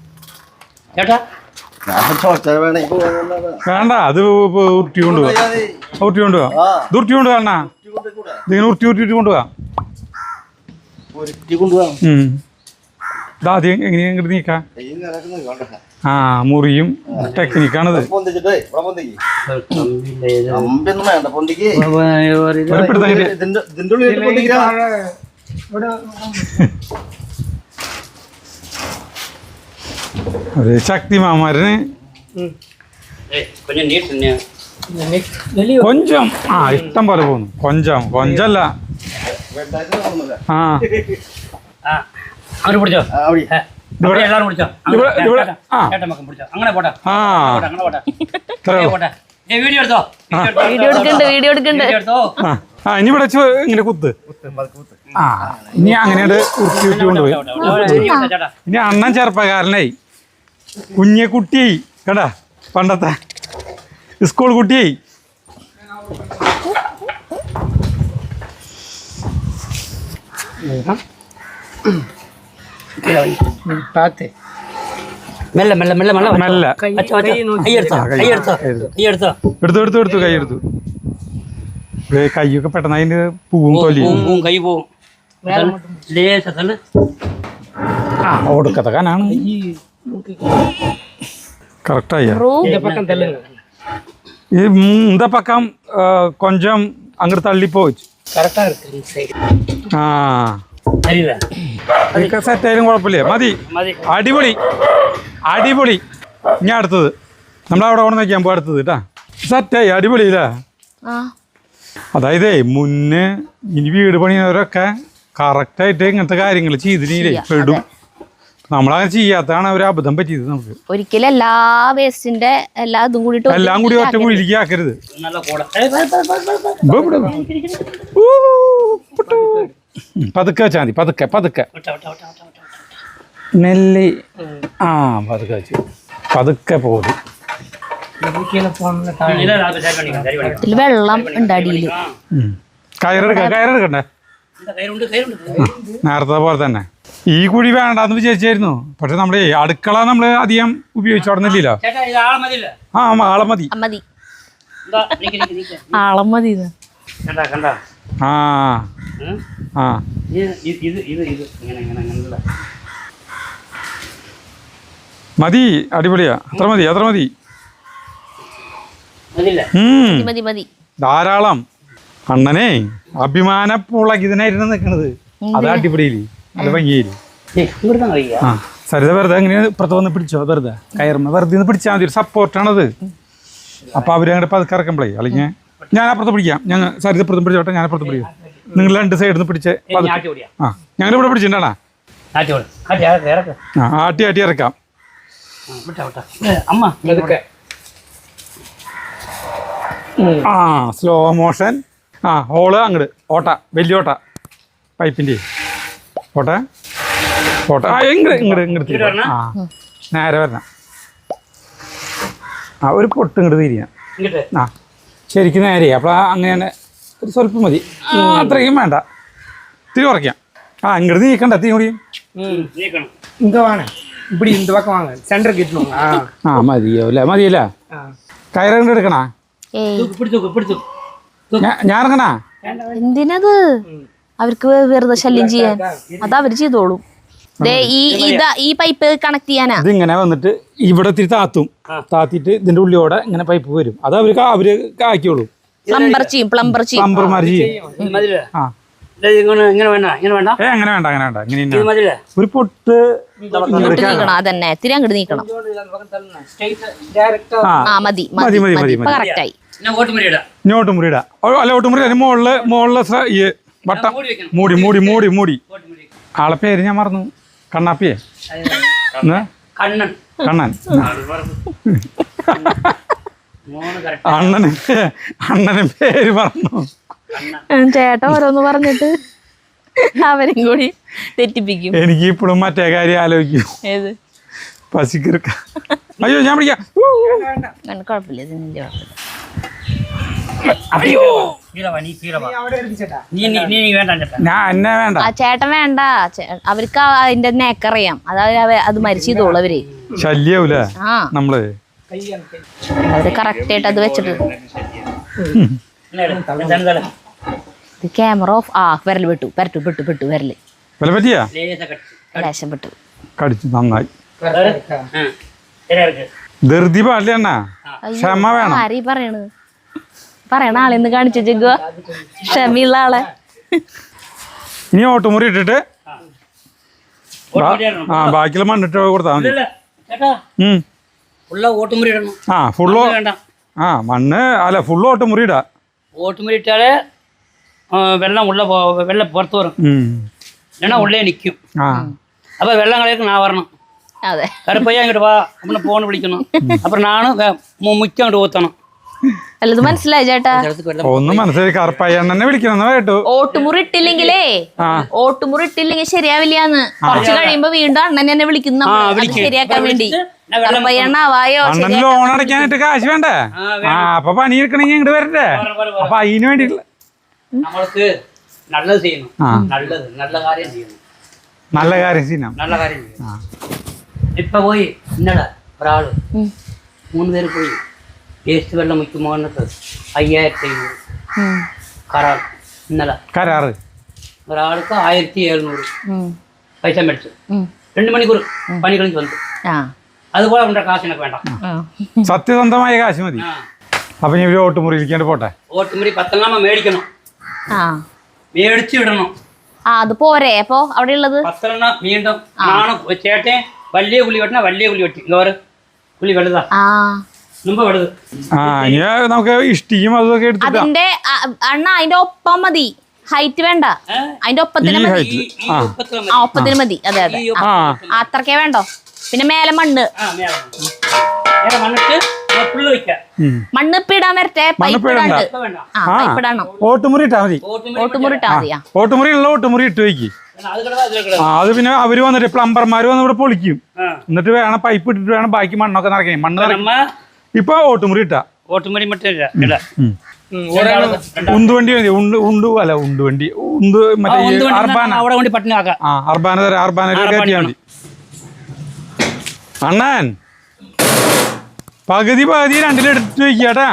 ചേട്ടാ? വേണ്ട അത് ഉരുട്ടി കൊണ്ടുപോവാ ഉരുട്ടി കൊണ്ടുപോവാ ഇത് ഉരുട്ടി കൊണ്ടുപോവാ അണ്ണാ. ഇതിങ്ങനെ ഉരുട്ടി ഉരുട്ടി കൊണ്ടുപോവാ ഉം. ഇതാ ആദ്യം എങ്ങനെയാ ഇങ്ങോട്ട് നീക്കാം? ആ മുറിയും ടെക്നിക്കാണിത്. വേണ്ട ഇതിന്റെ ഇതിന്റെ ഉള്ളിൽ പൊന്തിക്കാ ഒരു ശക്തിമാമാരന് ഏയ് கொஞ்சம் நீட் தண்ணியா കൊഞ്ചം ആ ഇഷ്ടം പോലെ പോകുന്നു കൊഞ്ചം കൊഞ്ചല്ല ആ ஆ அவரு பிடிச்சோ அப்படி அப்படியே எல்லாரும் பிடிச்சோ ഇവിടെ- ഇവിടെ- ആ. கேட்ட பக்கம் பிடிச்சோ அங்கே போட்டா ആ போட்டா அங்கே போட்டா ഇത്രേ ஏய் ഉള്ളൂ. போட்டா ஏய் வீடியோ எடுத்தோ വീഡിയോ എടുക്കണ്ട് വീഡിയോ എടുക്കണ്ട് வீடியோ எடுத்தோ ആ ആ ഇനി ഇവിടെ വെച്ച് ഇങ്ങനെ കുത്ത് ആ ഇനി അങ്ങനെയാണ് ഉരുട്ടി ഉരുട്ടി കൊണ്ടുപോയി ചേട്ടാ ഇനി അണ്ണൻ ചെറുപ്പക്കാരനായി കുഞ്ഞു കുട്ടി കേടാ പണ്ടത്തെ സ്കൂൾ കുട്ടി പാത്തേ. മെല്ലെ മെല്ലെ മെല്ലെ കൈയൊക്കെ പെട്ടെന്ന് അതിന്റെ പൂവും തൊലിയും. കൈ പോവും. ആ ഒടുക്കത്തെ ഈ కరెక్ట్ ఈ ముంద పక్కం కొంచెం అంగడి తల్లిపోవచ్చు ഇതൊക്കെ സെറ്റ് ആയാലും കുഴപ്പമില്ല. മതി. അടിപൊളി. അടിപൊളി. ഞാൻ അടുത്തത്. നമ്മുടെ അവിടെ കൊണ്ട് നോക്കിയാൽ അടുത്തത് കേട്ടാ സെറ്റായി. അടിപൊളി ഇല്ലേ? അതായത് മുന്നേ ഇനി വീട് പണിയുന്നവരൊക്കെ കറക്റ്റായിട്ട് ഇങ്ങനത്തെ കാര്യങ്ങൾ ചെയ്തില്ലേ? പെടും. നമ്മളങ്ങനെ ചെയ്യാത്തതാണ് ഒരു അബദ്ധം പറ്റിയത് നമുക്ക്. ഒരിക്കലും എല്ലാ വേസ്റ്റിന്റെ എല്ലാ ഇതും കൂടി എല്ലാം കൂടി ഒറ്റ. ഊ, പതുക്കെ വെച്ചാൽ മതി പതുക്കെ പതുക്കെ. നെല്ലി. ആ പതുക്കെ വെച്ചു. പതുക്കെ പോകും വെള്ളം ഉണ്ട് അടിയിൽ കയറെടുക്കാം കയറെടുക്ക കയറെടുക്കണ്ടേ. നേരത്തെ പോലെ തന്നെ. ഈ കുഴി വേണ്ടാന്ന് വിചാരിച്ചായിരുന്നു. പക്ഷെ നമ്മുടെ അടുക്കള നമ്മൾ അധികം ഉപയോഗിച്ചു ആളെ ആ ആളെ മതി. ആ, മതി. എന്താ നിക്ക് നിക്ക് നിക്ക്. ആളം മതി ഇത്. കണ്ടാ കണ്ടാ. ആ. മതി അടിപൊളിയാ. അത്ര മതി അത്ര മതി. ധാരാളം. അണ്ണനെ അഭിമാന പുളകിതനായിരുന്നു നിൽക്കണത് അത് അടിപൊളിയില്ലേ ആ സരിത വെറുതെ അങ്ങനെ ഇപ്പുറത്ത് വന്ന് പിടിച്ചോ? വെറുതെ. കയറുമ്പോ വെറുതെ പിടിച്ചാൽ മതി ഒരു സപ്പോർട്ടാണത് അപ്പൊ അവർ അങ്ങോട്ട് പതുക്കെ ഇറക്കുമ്പോഴേ അല്ലെങ്കിൽ ഞാൻ അപ്പുറത്ത് പിടിക്കാം. ഞങ്ങൾ സരിത ഇപ്പുറത്ത് പിടിച്ചോട്ടെ ഞാൻ അപ്പുറത്ത് പിടിക്കാം. നിങ്ങൾ രണ്ട് സൈഡിൽ നിന്ന് പിടിച്ച് ആ ഞങ്ങൾ ഇവിടെ പിടിച്ചിട്ടുണ്ടാ? ആട്ടി ആട്ടി ഇറക്ക് ആട്ടി ആട്ടി. ആ സ്ലോ മോഷൻ ആ ഹോൾ അങ്ങോട്ട് ഓട്ട വലിയ ഓട്ട. പൈപ്പിന്റെ ഓട്ട ഓട്ട ആ ഇങ്ങോട്ട് ഇങ്ങോട്ട് ഇങ്ങോട്ട് തിരി. വരണോ? ആ നേരെ വരണം ആ ഒരു പൊട്ട് ഇങ്ങോട്ട് തിരിയാം ഇങ്ങോട്ട് ആ ശരിക്കും നേരെ അപ്പോൾ അങ്ങനെയാണ് ഒരു സ്വല്പം മതി ആ, അത്രയും വേണ്ട തിരി കുറയ്ക്കാം ആ ഇങ്ങോട്ട് നീക്കണ്ട തീ കൂടിയും നീക്കണം இங்க வாங்க இப்படி இந்த பக்கம் வாங்க சென்டர் கிட்டணும் ஆ ആ മതിയോ അല്ലേ മതിയല്ലേ ஆ. കയറുകൊണ്ട് എടുക്കണാ ഏയ് തൂക്ക് പിടിച്ചു പിടിച്ചു ഞാ- ഞാൻ ഇറങ്ങണാ എന്തിനത് അവർക്ക് വെറുതെ ശല്യം ചെയ്യാൻ. അത് അവർ ചെയ്തോളും. ഈ ഇതാ ഈ പൈപ്പ് കണക്ട് ചെയ്യാനാ? ഇതിങ്ങനെ വന്നിട്ട് ഇവിടെ ഇത്തിരി താത്തും. താത്തിട്ട് ഇതിന്റെ ഉള്ളിയോടെ ഇങ്ങനെ പൈപ്പ് വരും. അത് അവർക്ക് അവർ ആക്കിയോളൂ പ്ലംബർ ചെയ്യും പ്ലംബർ ചെയ്യും. പ്ലംബർമാർ ചെയ്യും. ആ. അങ്ങനെ വേണ്ട അങ്ങനെ വേണ്ട. ഇങ്ങനെ ഒരു പൊട്ട് നീക്കണം അതന്നെ. തിരി അങ്ങോട്ട് നീക്കണം. ആ. മതി മതി മതി മതി കറക്റ്റായി ഓട്ടുമുറിയിടാം അല്ല ഓട്ടുമുറി മുകളിൽ മുകളിലെ വട്ടം. മൂടി മൂടി മൂടി മൂടി ആളെ പേര് ഞാൻ മറന്നു. കണ്ണാപ്പിയെ? കണ്ണൻ. അണ്ണന് അണ്ണന് പേര് പറഞ്ഞു ചേട്ട ചേട്ടൻ ഓരോന്ന് പറഞ്ഞിട്ട് അവരും കൂടി തെറ്റിപ്പിക്കും. എനിക്ക് ഇപ്പോഴും മറ്റേ കാര്യം ആലോചിക്കും. ഏത്? പശുക്കിറുക്ക അയ്യോ ഞാൻ പിടിക്കാം കുഴപ്പമില്ല. ചേട്ടൻ വേണ്ട. അവർക്ക് അതിന്റെ തന്നെ അക്കറിയാം അതായത് അത് മരിച്ചു ചെയ്തോളൂ അവർ. ശല്യാവൂലേ? നമ്മൾ. അവർ കറക്റ്റ് ആയിട്ട് അത് വെച്ചിട്ട് ക്യാമറ ഓഫ് ആ വിരൽ വിട്ടു പെരട്ടു പെട്ടു പെട്ടു വിരൽ ലേശ കടിച്ചു നന്നായി. ധൃതി പാടില്ല ക്ഷമ വേണം. ആരീ പറയണത്? പറയണ ആളെന്ന് കാണിച്ചു ജിഗു ക്ഷമയുള്ള ആളെ. ഇനി ഓട്ടുമുറി ഇട്ടിട്ട് ആ. ബാക്കിൽ മണ്ണിട്ട് കൊടുത്താൽ മതി. ആ ഫുള്ള് ആ മണ്ണ് അല്ല ഫുള്ള് ഓട്ടുമുറി ഇടാ. ഓട്ടുമുറി ഇട്ടാലേ വെള്ളം ഉള്ള വെള്ളം പുറത്ത് വരും. இல்லைன்னா உள்ளே நிற்கும் அப்போ வெள்ளங்காலைக்கு நான் வரணும் கருப்பையா இங்கிட்டு வா அப்படின்னு ஃபோன் பிடிக்கணும் அப்புறம் நானும் முக்கியம் அங்கிட்டு ஊற்றணும் അല്ലത് മനസ്സിലായി ചേട്ടാ. ഒന്നും മനസ്സിലായി കറുപ്പായി തന്നെ വിളിക്കണം കേട്ടു. ഓട്ടുമുറി ഇട്ടില്ലെങ്കിലേ ഓട്ടുമുറി ഇട്ടില്ലെങ്കിൽ ശരിയാവില്ലാന്ന്. കുറച്ച് കഴിയുമ്പോ വീണ്ടും അണ്ണൻ തന്നെ വിളിക്കുന്ന ശരിയാക്കാൻ വേണ്ടി. അണ്ണൻ ലോൺ അടയ്ക്കാനായിട്ട് കാശ് വേണ്ടേ? ആ അപ്പൊ പണിയെടുക്കണെങ്കിൽ ഇങ്ങോട്ട് വരണ്ടേ അപ്പൊ അതിന് വേണ്ടി നമ്മൾക്ക് ചെയ്യണം. നല്ല കാര്യം ചെയ്യണം. നല്ല കാര്യം ചെയ്യണം. നല്ല കാര്യം ചെയ്യണം. ഇപ്പൊ പോയി ഇന്നലെ ഒരാൾ മൂന്ന് പേര് പോയി. വേസ്റ്റ് വെള്ളം വയ്ക്കുമ്പോൾ വന്നിട്ട് അയ്യായിരത്തി അഞ്ഞൂറ് കരാർ ഇന്നലെ. കരാറ്? ഒരാൾക്ക് ആയിരത്തി എഴുന്നൂറ് പൈസ മേടിച്ചു. രണ്ട് മണിക്കൂർ പണി കളിച്ച് വന്നു അതുപോലെ അവന്റെ കാശിനൊക്കെ വേണ്ട. സത്യസന്ധമായ കാശ് മതി. അപ്പൊ ഇവർ ഓട്ടുമുറി ഇരിക്കേണ്ട പോട്ടെ? ഓട്ടുമുറി പത്തെണ്ണാമ മേടിക്കണം. മേടിച്ചു വിടണം. അത് പോരെ. അപ്പോ അവിടെ ഉള്ളത് പത്തെണ്ണ വീണ്ടും ആണ് ചേട്ടൻ വലിയ പുലി വെട്ടണ? വലിയ പുലി വെട്ടി. ഗോറ് പുലി വെള്ളതാ ആ ഇനി നമുക്ക് ഇഷ്ടിയും അതൊക്കെ എടുത്തിട്ടാ അതിന്റെ അണ്ണ അതിന്റെ ഒപ്പം മതി. ഹൈറ്റ് വേണ്ട. അതിന്റെ ഒപ്പത്തിന് മതി. ആ. ഒപ്പത്തിന് മതി. അതെ അതെ. ആ, അത്രക്കേ വേണ്ടോ? പിന്നെ മേലെ മണ്ണ്. ആ മേലെ മേലെ വന്നിട്ട് വെക്കാം മണ്ണ് ഇപ്പൊ ഇടാൻ വരട്ടെ? ഓട്ടുമുറി ഇട്ടാ മതി. ഓട്ടുമുറി ഇട്ടാ മതിയാ ഓട്ടുമുറി ഉള്ള ഓട്ടുമുറി ഇട്ട് വയ്ക്കി അത് പിന്നെ അവർ വന്നിട്ട് പ്ലംബർമാര് വന്ന് ഇവിടെ പൊളിക്കും. എന്നിട്ട് വേണം പൈപ്പ് ഇട്ടിട്ട് വേണം ബാക്കി മണ്ണൊക്കെ നിറയ്ക്കാൻ. മണ്ണ് ഇപ്പൊ ഓട്ടുമുറി ഇട്ടാ. ഓട്ടുമുറി മറ്റേ ഉന്തുവണ്ടി മതി ഉണ്ട് ഉണ്ട് അല്ല ഉണ്ടുവണ്ടി ഉന്ത് ആ, മറ്റേ അർബാന. അവിടെ കൊണ്ട് പട്ടിണി ആ അർബാന തരാം അർബാന അർബാന കയറ്റിയാ മതി. അണ്ണാൻ പകുതി പകുതി രണ്ടിലെടുത്ത് വെക്കാട്ടാ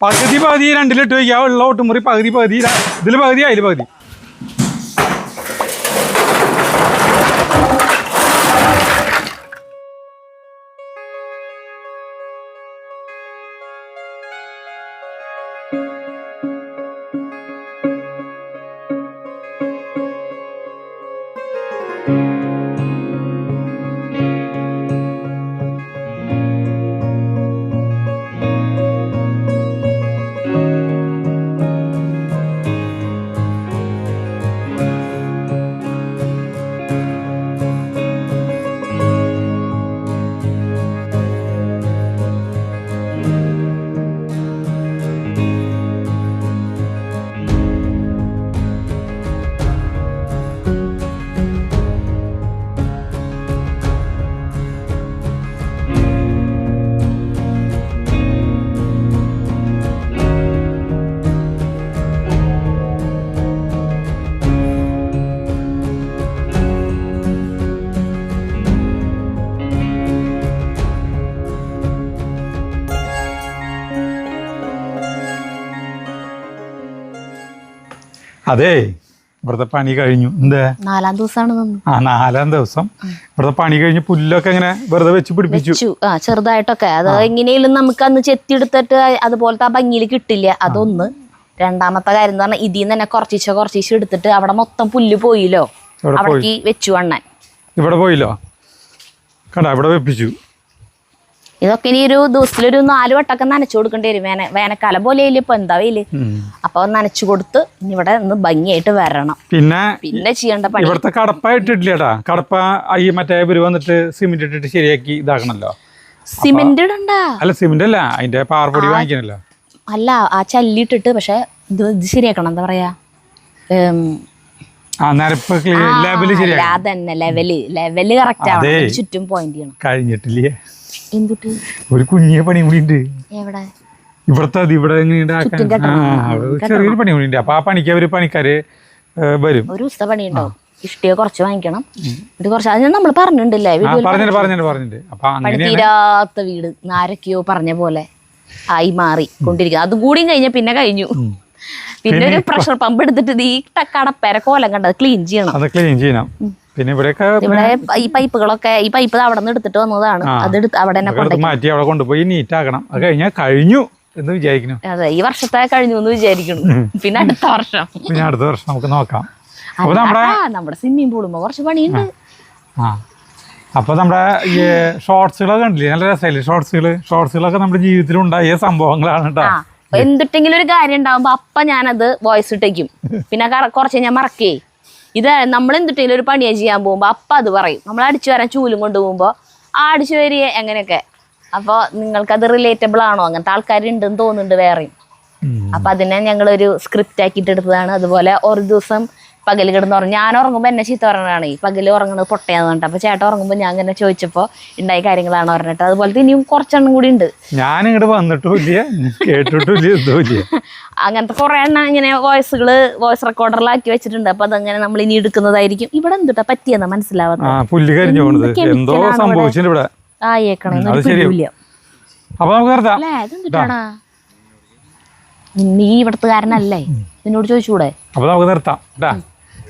പകുതി പകുതി രണ്ടിലിട്ട് വെക്കുക ഉള്ള ഓട്ടുമുറി പകുതി പകുതി ഇതിൽ പകുതി അതിൽ പകുതി. അതെ. ഇവിടുത്തെ പണി കഴിഞ്ഞു. എന്തേ? നാലാം ദിവസമാണ് ആ നാലാം ദിവസം. ഇവിടുത്തെ പണി കഴിഞ്ഞ് പുല്ലൊക്കെ ഇങ്ങനെ വെറുതെ വെച്ച് പിടിപ്പിച്ചു. ആ ചെറുതായിട്ടൊക്കെ. അത് എങ്ങനെയും നമുക്ക് അന്ന് ചെത്തിയെടുത്തിട്ട് അതുപോലത്തെ ആ ഭംഗിയിൽ കിട്ടില്ല. അതൊന്ന് രണ്ടാമത്തെ കാര്യം എന്ന് പറഞ്ഞാൽ ഇതിൽ നിന്ന് തന്നെ കുറച്ചിച്ച കുറച്ചിച്ച എടുത്തിട്ട് അവിടെ മൊത്തം പുല്ല് പോയില്ലോ. അവിടെ അവിടേക്ക് വെച്ചു അണ്ണൻ ഇവിടെ പോയില്ലോ. കണ്ട ഇവിടെ വെപ്പിച്ചു. ഇതൊക്കെ ഇനി ഒരു ദിവസത്തിലൊരു നാല് വട്ടമൊക്കെ നനച്ചു കൊടുക്കേണ്ടി വരും. വേന വേനൽക്കാലം പോലെ ഇപ്പൊ എന്താ വെയിൽ? അപ്പൊ നനച്ചു കൊടുത്ത് ഇവിടെ ഒന്ന് ഭംഗിയായിട്ട് വരണം. പിന്നെ പിന്നെ ചെയ്യേണ്ട പണി. ഇവിടുത്തെ കടപ്പ ഇട്ടിട്ടില്ലേടാ? കടപ്പ ഈ മറ്റേ ഇവർ വന്നിട്ട് സിമെന്റ് ഇട്ടിട്ട് ശരിയാക്കി ഇതാക്കണല്ലോ. സിമെന്റ് ഇടണ്ടാ. അല്ല സിമെന്റ് അല്ല അതിന്റെ പാർപ്പൊടി വാങ്ങിക്കണല്ലോ. അല്ല ആ ചല്ലിട്ടിട്ട് പക്ഷെ ഇത് ഇത് ശരിയാക്കണം എന്താ പറയാ? Level level level correct. ചുറ്റും പോയിന്റ് ചെയ്യണം. കഴിഞ്ഞിട്ടില്ലേ? എന്തുട്ട്? ഒരു കുഞ്ഞിയ പണി കൂടി ഉണ്ട്. എവിടെ? ഇവിടുത്തെ ഇവിടെ ചെറിയൊരു പണി കൂടി ഉണ്ട്. അപ്പൊ ആ പണിക്ക് അവർ പണിക്കാര് വരും. ഒരു ദിവസത്തെ പണിയുണ്ടാവും ഇഷ്ടിയെ കുറച്ച് വാങ്ങിക്കണം. ഇത് കുറച്ച് അത് നമ്മൾ പറഞ്ഞിട്ടുണ്ടല്ലേ? ആ വീഡിയോയിൽ പറഞ്ഞിട്ട് പറഞ്ഞിട്ട് പറഞ്ഞിട്ട് അപ്പൊ പണി തീരാത്ത വീട്. ആരൊക്കെയോ പറഞ്ഞ പോലെ ആയി മാറി കൊണ്ടിരിക്കുക അതും കൂടിയും കഴിഞ്ഞ പിന്നെ കഴിഞ്ഞു. പിന്നെ ഒരു പ്രഷർ പമ്പ് എടുത്തിട്ട് ഈ കടപ്പേര കോലം കണ്ടത് ക്ലീൻ ചെയ്യണം. അത് ക്ലീൻ ചെയ്യണം. പിന്നെ ഇവിടെയൊക്കെ ഇവിടെ ഈ പൈപ്പുകളൊക്കെ ഈ പൈപ്പ് അവിടെ നിന്ന് എടുത്തിട്ട് വന്നതാണ്. അത് അവിടെ മാറ്റി അവിടെ കൊണ്ടുപോയി നീറ്റ് ആക്കണം അത് കഴിഞ്ഞാൽ കഴിഞ്ഞു എന്ന് വിചാരിക്കുന്നു. അതെ ഈ വർഷത്തെ കഴിഞ്ഞു എന്ന് വിചാരിക്കുന്നു. പിന്നെ അടുത്ത വർഷം. പിന്നെ അടുത്ത വർഷം നമുക്ക് നോക്കാം. അപ്പൊ നമ്മുടെ നമ്മുടെ സ്വിമ്മിംഗ് പൂളുമ്പോ കുറച്ച് പണിയുണ്ട്. അപ്പൊ നമ്മുടെ ഈ ഷോർട്സുകളൊക്കെ കണ്ടില്ലേ? നല്ല രസമല്ലേ ഷോർട്സുകൾ? ഷോർട്സുകളൊക്കെ നമ്മുടെ ജീവിതത്തിൽ ഉണ്ടായ സംഭവങ്ങളാണ് കേട്ടോ. എന്തിട്ടെങ്കിലും ഒരു കാര്യം ഉണ്ടാവുമ്പോ അപ്പൊ ഞാനത് വോയിസ് ഇട്ടേക്കും. പിന്നെ കറ- കുറച്ച് ഞാൻ മറക്കേ. ഇത് നമ്മൾ എന്തിട്ടെങ്കിലും ഒരു പണിയെ ചെയ്യാൻ പോകുമ്പോൾ അപ്പം അത് പറയും. നമ്മൾ അടിച്ചു വരാൻ ചൂലും കൊണ്ടുപോകുമ്പോ ആ അടിച്ചു വരിക എങ്ങനെയൊക്കെ. അപ്പോൾ നിങ്ങൾക്കത് റിലേറ്റബിൾ ആണോ? അങ്ങനത്തെ ആൾക്കാരുണ്ടെന്ന് തോന്നുന്നുണ്ട് വേറെയും. അപ്പം അപ്പൊ അതിനെ ഞങ്ങളൊരു സ്ക്രിപ്റ്റ് ആക്കിയിട്ട് എടുത്തതാണ് അതുപോലെ ഒരു ദിവസം പകൽ കിടന്ന് ഉറങ്ങും. ഞാൻ ഉറങ്ങുമ്പോൾ എന്നെ ചീത്ത പറഞ്ഞതാണ് ഈ പകൽ ഉറങ്ങുന്നത് പൊട്ടയാന്ന് പറഞ്ഞിട്ട്. അപ്പൊ ചേട്ടൻ ഉറങ്ങുമ്പോൾ ഞാൻ ഇങ്ങനെ ചോദിച്ചപ്പോൾ ഉണ്ടായ കാര്യങ്ങളാണ് പറഞ്ഞിട്ട്. അതുപോലെ ഇനിയും കുറച്ചെണ്ണം കൂടി ഉണ്ട് ഞാൻ ഇങ്ങോട്ട് വന്നിട്ടും ഇല്ല കേട്ടിട്ടും ഇല്ല എന്തോ ഇല്ല അങ്ങനത്തെ കുറെ എണ്ണം ഇങ്ങനെ വോയിസുകൾ വോയിസ് റെക്കോർഡറിലാക്കി വെച്ചിട്ടുണ്ട്. അപ്പൊ അതങ്ങനെ നമ്മൾ ഇനി എടുക്കുന്നതായിരിക്കും. ഇവിടെ എന്തുട്ടാ പറ്റിയെന്നാ മനസ്സിലാവാത്ത എന്തോ സംഭവിച്ചിട്ടുണ്ട് ആയേക്കണേ അപ്പൊ നമുക്ക് നിർത്താം. നീ ഇവിടത്തുകാരനല്ലേ നിന്നോട് ചോദിച്ചൂടെ? അപ്പൊ നമുക്ക് നിർത്താം.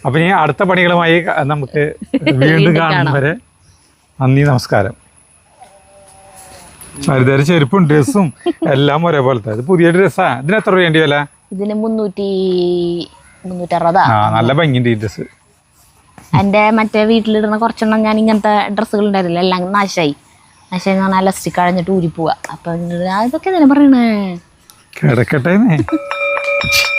അപ്പൊ ഇനി അടുത്ത പണികളുമായി നമുക്ക് വീണ്ടും കാണും വരെ. നന്ദി നമസ്കാരം. സരിതര ചെരുപ്പും ഡ്രസ്സും എല്ലാം ഒരേപോലത്തെ. ഇത് പുതിയ ഡ്രസ്സാ. ഇതിന് എത്ര രൂപ വേണ്ടി വില? ഇതിന് മുന്നൂറ്റി മുന്നൂറ്ററുപതാ. ആ നല്ല ഭംഗിയുണ്ട് ഈ ഡ്രസ്സ്. എന്റെ മറ്റേ വീട്ടിലിടുന്ന കുറച്ചെണ്ണം ഞാൻ ഇങ്ങനത്തെ ഡ്രസ്സുകൾ ഉണ്ടായിരുന്നില്ല. എല്ലാം നാശമായി നാശമായി എന്ന് പറഞ്ഞാൽ ലസ്റ്റിക് കഴിഞ്ഞിട്ട് ഊരി പോവാ അപ്പൊ അതൊക്കെ തന്നെ പറയണേ? കിടക്കട്ടെ